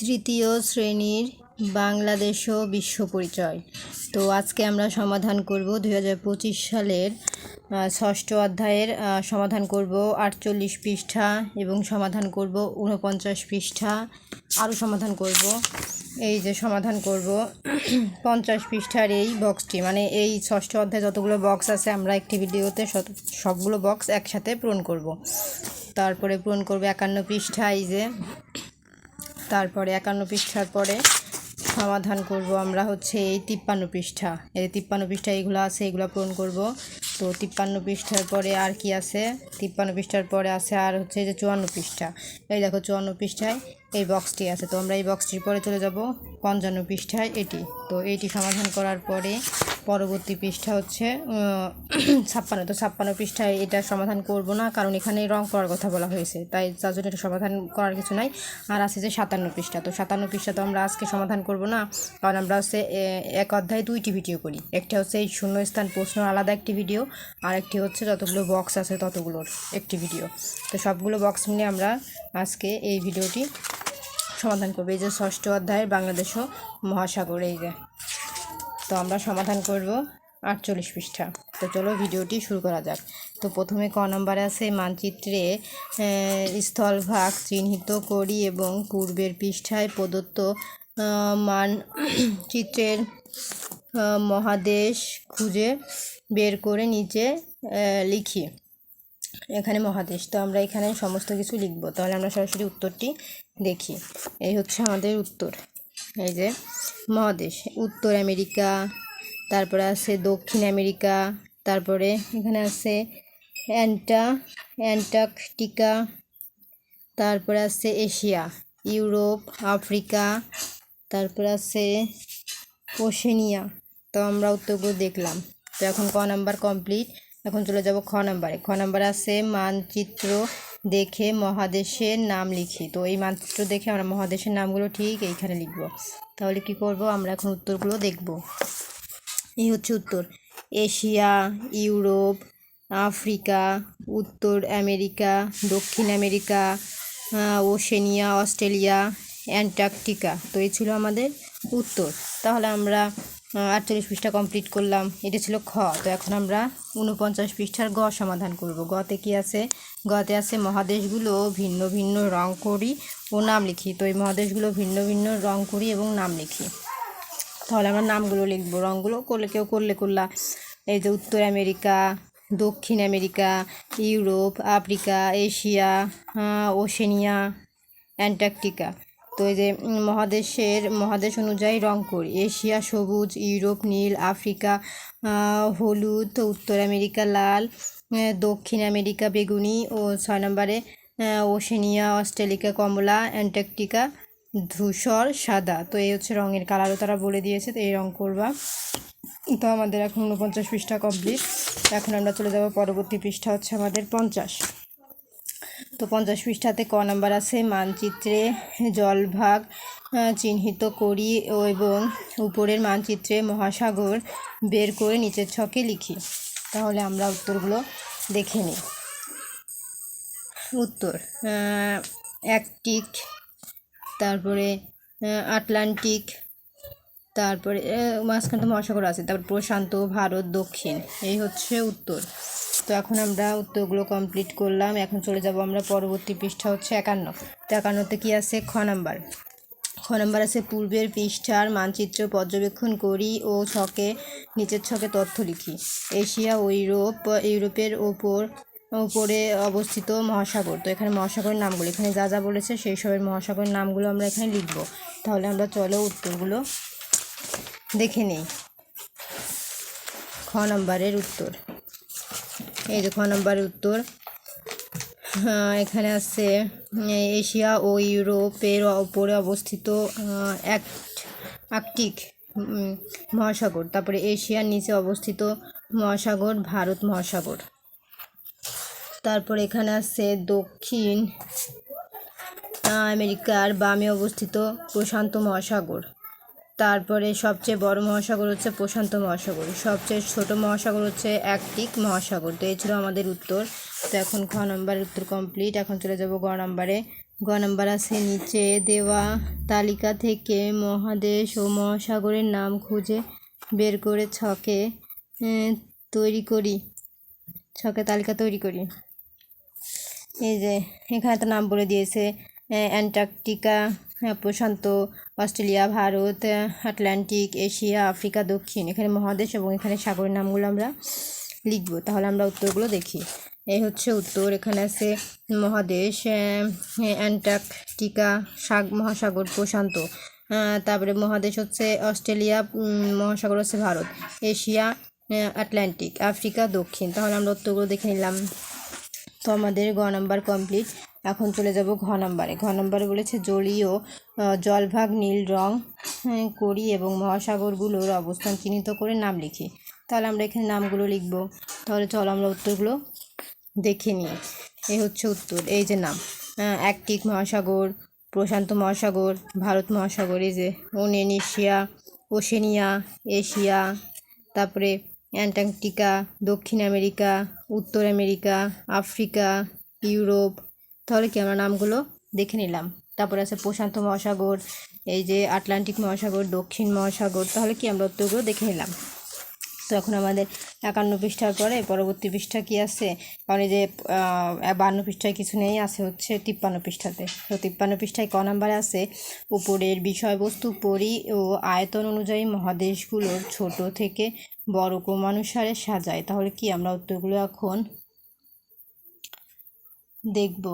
তৃতীয় শ্রেণির বাংলাদেশ ও বিশ্ব পরিচয়। তো আজকে আমরা সমাধান করব দুই হাজার পঁচিশ সালের ষষ্ঠ অধ্যায়ের সমাধান করব আটচল্লিশ পৃষ্ঠা এবং সমাধান করব ঊনপঞ্চাশ পৃষ্ঠা। আরও সমাধান করব। এই যে সমাধান করব, পঞ্চাশ পৃষ্ঠার এই বক্সটি মানে এই ষষ্ঠ অধ্যায়ে যতগুলো বক্স আছে, আমরা একটি ভিডিওতে সবগুলো বক্স একসাথে পূরণ করব। তারপরে পূরণ করব একান্ন পৃষ্ঠা, এই যে তারপরে একান্ন পৃষ্ঠার পরে সমাধান করব আমরা হচ্ছে এই তিপ্পান্ন পৃষ্ঠা। এই তিপ্পান্ন পৃষ্ঠা এইগুলো আছে, এগুলো পূরণ করব। তো তিপ্পান্ন পৃষ্ঠার পরে আর কি আছে? তিপ্পান্ন পৃষ্ঠার পরে আছে আর হচ্ছে যে চুয়ান্ন পৃষ্ঠা। এই দেখো চুয়ান্ন পৃষ্ঠায় এই বক্সটি আছে। তো আমরা এই বক্সটির পরে চলে যাব। পঞ্চান্ন পৃষ্ঠায় এটি। তো এইটি সমাধান করার পরে পরবর্তী পৃষ্ঠা হচ্ছে ছাপ্পান্ন। তো ছাপ্পান্ন পৃষ্ঠায় এটা সমাধান করব না, কারণ এখানে রং করার কথা বলা হয়েছে। তাই তার জন্য এটা সমাধান করার কিছু নাই। আর আছে যে সাতান্ন পৃষ্ঠা। তো সাতান্ন পৃষ্ঠা তো আমরা আজকে সমাধান করব না, কারণ আমরা হচ্ছে এক অধ্যায়ে দুইটি ভিডিও করি। একটা হচ্ছে এই শূন্যস্থান প্রশ্ন আলাদা একটি ভিডিও, আর একটি হচ্ছে যতগুলো বক্স আছে ততগুলোর একটি ভিডিও। তো সবগুলো বক্স মিলে আমরা আজকে এই ভিডিওটি সমাধান করব। এই যে ষষ্ঠ অধ্যায়ের বাংলাদেশ ও মহাসাগর, এই যে। তো আমরা সমাধান করব আটচল্লিশ পৃষ্ঠা। তো চলো ভিডিওটি শুরু করা যাক। তো প্রথমে ক নম্বরে আছে মানচিত্রে স্থলভাগ চিহ্নিত করি এবং পূর্বের পৃষ্ঠায় প্রদত্ত মান, চিত্রের মহাদেশ খুঁজে বের করে নিচে লিখি। এখানে মহাদেশ। তো আমরা এখানে সমস্ত কিছু লিখব। তাহলে আমরা সরাসরি উত্তরটি দেখি। এই হচ্ছে আমাদের উত্তর। এই যে মহাদেশ। উত্তর আমেরিকা, তারপরে আছে দক্ষিণ আমেরিকা, তারপরে এখানে আছে অ্যান্টা, অ্যান্টার্কটিকা, তারপরে আছে এশিয়া, ইউরোপ, আফ্রিকা, তারপরে আছে ওশেনিয়া। তো আমরা উত্তরগুলো দেখলাম। তো এখন ক নাম্বার কমপ্লিট? এখন চলে যাব খ নাম্বারে। খ নাম্বার আছে মানচিত্র দেখে মহাদেশের নাম লিখি। তো এই মানচিত্র দেখে আমরা মহাদেশের নামগুলো ঠিক এইখানে লিখব। তাহলে কি করব? আমরা এখন উত্তরগুলো দেখব। এই হচ্ছে উত্তর। এশিয়া, ইউরোপ, আফ্রিকা, উত্তর আমেরিকা, দক্ষিণ আমেরিকা ওশেনিয়া, অস্ট্রেলিয়া, অ্যান্টার্কটিকা। তো এই ছিল আমাদের উত্তর। তাহলে আমরা আটচল্লিশ পৃষ্ঠা কমপ্লিট করলাম। এটা ছিল খ। তো এখন আমরা উনপঞ্চাশ পৃষ্ঠার গ সমাধান করব। গতে কি আছে? গতে আছে মহাদেশগুলো ভিন্ন ভিন্ন রং করি ও নাম লিখি। তো এই মহাদেশগুলো ভিন্ন ভিন্ন রং করি এবং নাম লিখি। তাহলে আমরা নামগুলো লিখব। রঙগুলো করলে কেউ করলে করলা। এই যে উত্তর আমেরিকা, দক্ষিণ America, Europe, Africa, Asia Oceania, Antarctica. তো এই যে মহাদেশের, মহাদেশ অনুযায়ী রং করি এশিয়া, সবুজ, ইউরোপ, নীল, আফ্রিকা হলুদ, উত্তর আমেরিকা, লাল দক্ষিণ আমেরিকা, বেগুনি ও ছয় নম্বরে ওশেনিয়া, অস্ট্রেলিকা, কমলা, অ্যান্টার্কটিকা, ধূসর, সাদা। তো এই হচ্ছে রঙের কালারও তারা বলে দিয়েছে, তো এই রং করবা। তো আমাদের এখন উনপঞ্চাশ পৃষ্ঠা কমপ্লিট। এখন আমরা চলে যাব পরবর্তী পৃষ্ঠা, হচ্ছে আমাদের পঞ্চাশ। তো পঞ্চাশ পৃষ্ঠাতে ক নাম্বার আছে, মানচিত্রে জলভাগ চিহ্নিত করি এবং উপরের মানচিত্রে মহাসাগর বের করে নিচের ছকে লিখি। তাহলে আমরা উত্তরগুলো দেখে নিই। উত্তর অ্যাকটিক, তারপরে আটলান্টিক, তারপরে মাঝখানে তো মহাসাগর আছে, তারপর প্রশান্ত, ভারত, দক্ষিণ, এই হচ্ছে উত্তর। তো এখন আমরা উত্তরগুলো কমপ্লিট করলাম। এখন চলে যাব আমরা পরবর্তী পৃষ্ঠা হচ্ছে একান্ন। তো একান্নতে কী আছে? খ নাম্বার। খ নাম্বার আছে, পূর্বের পৃষ্ঠার মানচিত্র পর্যবেক্ষণ করি ও ছকে, নিচের ছকে তথ্য লিখি। এশিয়া ও ইউরোপ, ইউরোপের ওপর উপরে অবস্থিত মহাসাগর। তো এখানে মহাসাগরের নামগুলো, এখানে যা যা বলেছে সেই সবের মহাসাগরের নামগুলো আমরা এখানে লিখব। তাহলে আমরা চলো উত্তরগুলো দেখে নিই। খ নম্বরের উত্তর। এই যে খ নম্বরের উত্তর এখানে আছে এশিয়া ও ইউরোপের ওপরে অবস্থিত আর্কটিক মহাসাগর। তারপরে এশিয়ার নিচে অবস্থিত মহাসাগর, ভারত মহাসাগর। তারপর এখানে আছে দক্ষিণ আমেরিকার বামে অবস্থিত প্রশান্ত মহাসাগর। তারপরে সবচেয়ে বড় মহাসাগর হচ্ছে প্রশান্ত মহাসাগর। সবচেয়ে ছোট মহাসাগর হচ্ছে অ্যাকটিক মহাসাগর। তো এই ছিল আমাদের উত্তর। তো এখন খ নম্বরের উত্তর কমপ্লিট। এখন চলে যাব গ নম্বরে। গ নাম্বার আছে, নিচে দেওয়া তালিকা থেকে মহাদেশ ও মহাসাগরের নাম খুঁজে বের করে ছকে তৈরি করি। ছকে তালিকা তৈরি করি। এই যে, এখানে তো নাম বলে দিয়েছে অ্যান্টার্কটিকা প্রশান্ত Australia, Bharat, Atlantic, Asia, Africa, দক্ষিণ এখানে মহাদেশ এবং এখানে সাগরের নামগুলো আমরা লিখব। তাহলে আমরা উত্তরগুলো দেখি। এই হচ্ছে উত্তর, এখানে আছে মহাদেশ অ্যান্টার্কটিকা, সাগ, মহাসাগর প্রশান্ত। তারপরে মহাদেশ হচ্ছে অস্ট্রেলিয়া মহাসাগর হচ্ছে ভারত, এশিয়া আটলান্টিক, আফ্রিকা, দক্ষিণ। তাহলে আমরা উত্তরগুলো দেখে নিলাম। তো আমাদের গ নাম্বার কমপ্লিট এখন চলে যাব ঘ নাম্বারে। ঘ নাম্বারে বলেছে জলীয় জলভাগ নীল রং হ্যাঁ, করি এবং মহাসাগরগুলোর অবস্থান চিহ্নিত করে নাম লিখি। তাহলে আমরা এখানে নামগুলো লিখব। তাহলে চলো আমরা উত্তরগুলো দেখে নিই। এই হচ্ছে উত্তর। এই যে নাম। অ্যাকটিক মহাসাগর প্রশান্ত মহাসাগর ভারত মহাসাগর এই যে ওনেনেশিয়া ওশেনিয়া এশিয়া তারপরে অ্যান্টার্কটিকা দক্ষিণ আমেরিকা উত্তর আমেরিকা, আফ্রিকা, ইউরোপ, তাহলে কি আমরা নামগুলো দেখে নিলাম। তারপরে আছে প্রশান্ত মহাসাগর, এই যে আটলান্টিক মহাসাগর, দক্ষিণ মহাসাগর, তাহলে কি আমরা উত্তরগুলো দেখে নিলাম। তো এখন আমাদের একান্ন পৃষ্ঠার পরে পরবর্তী পৃষ্ঠা কি আছে? এই যে বান্ন পৃষ্ঠায় কিছু নেই, আছে হচ্ছে তিপ্পান্ন পৃষ্ঠাতে। তো তিপ্পান্ন পৃষ্ঠায় ক নাম্বারে আছে, উপরের বিষয়বস্তু পরি ও আয়তন অনুযায়ী মহাদেশগুলোর ছোট থেকে বড় ক্রমানুসারে সাজায়। তাহলে কি আমরা উত্তরগুলো এখন দেখব?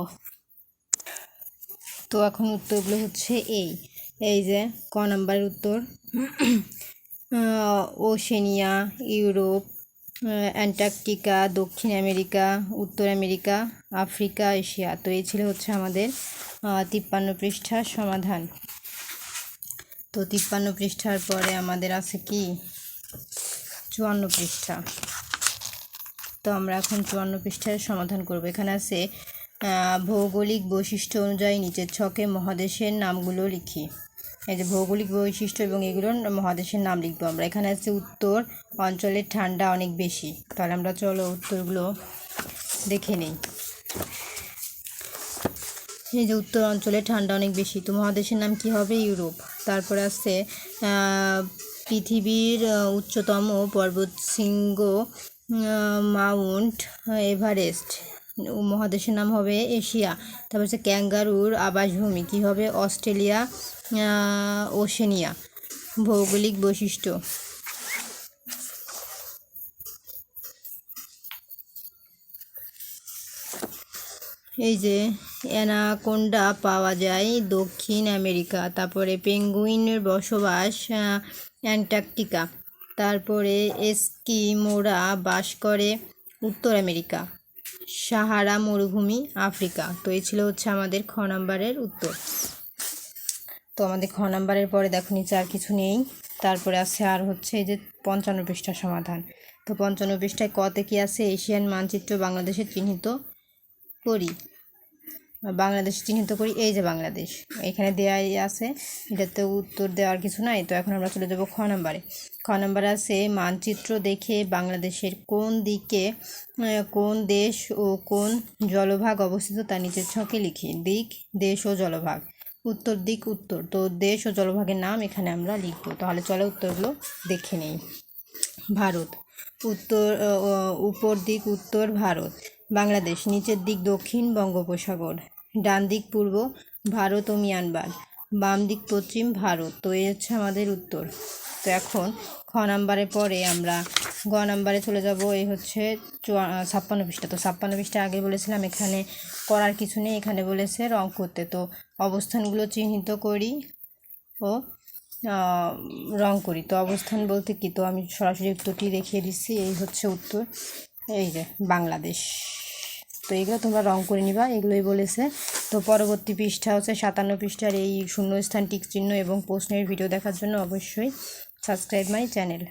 তো এখন উত্তরগুলো হচ্ছে এই। এই যে ক নাম্বারের উত্তর ওশেনিয়া, ইউরোপ অ্যান্টার্কটিকা, দক্ষিণ আমেরিকা, উত্তর আমেরিকা, আফ্রিকা, এশিয়া। তো এই ছিল হচ্ছে আমাদের তিপ্পান্ন পৃষ্ঠার সমাধান। তো তিপ্পান্ন পৃষ্ঠার পরে আমাদের আছে কি? চুয়ান্ন পৃষ্ঠা। তো আমরা এখন চুয়ান্ন পৃষ্ঠার সমাধান করব। এখানে আছে ভৌগোলিক বৈশিষ্ট্য অনুযায়ী নিচের ছকে মহাদেশের নামগুলো লিখি। এই যে ভৌগোলিক বৈশিষ্ট্য এবং এগুলোর মহাদেশের নাম লিখব আমরা। এখানে আছে উত্তর অঞ্চলের ঠান্ডা অনেক বেশি। তাহলে আমরা চলো উত্তরগুলো দেখে নিই। এই যে উত্তর, অঞ্চলে ঠান্ডা অনেক বেশি। তো মহাদেশের নাম কি হবে? ইউরোপ। তারপরে আছে পৃথিবীর উচ্চতম পর্বত শৃঙ্গ মাউন্ট এভারেস্ট। মহাদেশের নাম হবে এশিয়া। তারপর হচ্ছে ক্যাঙ্গারুর আবাসভূমি। কি হবে? অস্ট্রেলিয়া। ওশেনিয়া, ভৌগোলিক বৈশিষ্ট্য। এই যে, অ্যানাকোন্ডা পাওয়া যায় দক্ষিণ আমেরিকা, তারপরে পেঙ্গুইনের বসবাস অ্যান্টার্কটিকা, তারপরে এস্কিমোরা বাস করে উত্তর আমেরিকা, সাহারা মরুভূমি আফ্রিকা। তো এই ছিল হচ্ছে আমাদের খ নাম্বারের উত্তর। তো আমাদের খ নাম্বারের পরে দেখো নিচে আর কিছু নেই। তারপরে আছে আর হচ্ছে এই যে পঞ্চান্ন পৃষ্ঠার সমাধান। তো পঞ্চান্ন পৃষ্ঠায় কতে কি আছে? এশিয়ান মানচিত্র বাংলাদেশের চিহ্নিত করি। বাংলাদেশ চিহ্নিত করি, এই যে বাংলাদেশ। এখানে দেওয়াই আছে, এটাতে উত্তর দেওয়ার কিছু নাই। তো এখন আমরা চলে যাব খ নম্বরে। খ নম্বরে আছে, মানচিত্র দেখে বাংলাদেশের কোন দিকে কোন দেশ ও কোন জলভাগ অবস্থিত তা নিচের ছকে লিখি। দিক, দেশ ও জলভাগ। উত্তর দিক উত্তর। তো দেশ ও জলভাগের নাম এখানে আমরা লিখব। তাহলে চলো উত্তরগুলো দেখে নেই। ভারত। উত্তর উপর দিক উত্তর ভারত। বাংলাদেশ। নিচের দিক দক্ষিণ বঙ্গোপসাগর। ডান দিক পূর্ব ভারত ও মিয়ানমার। বাম দিক পশ্চিম ভারত। তো এই হচ্ছে আমাদের উত্তর। তো এখন খ নাম্বারের পরে আমরা গ নাম্বারে চলে যাব। এই হচ্ছে ছাপ্পান্ন পৃষ্ঠা। তো ছাপ্পান্ন পৃষ্ঠা আগে বলেছিলাম, এখানে করার কিছু নেই, এখানে বলেছে রং করতে। তো অবস্থানগুলো চিহ্নিত করি ও রং করি। তো অবস্থান বলতে কি? তো আমি সরাসরি উত্তরটি দেখিয়ে দিচ্ছি। এই হচ্ছে উত্তর। এই যে বাংলাদেশ। তো এগুলো তোমরা রং করে নিবা, এগুলোই বলেছে। তো পরবর্তী পৃষ্ঠা হচ্ছে সাতান্ন পৃষ্ঠার এই শূন্যস্থান, টিক চিহ্ন এবং প্রশ্নের ভিডিও দেখার জন্য অবশ্যই সাবস্ক্রাইব মাই চ্যানেল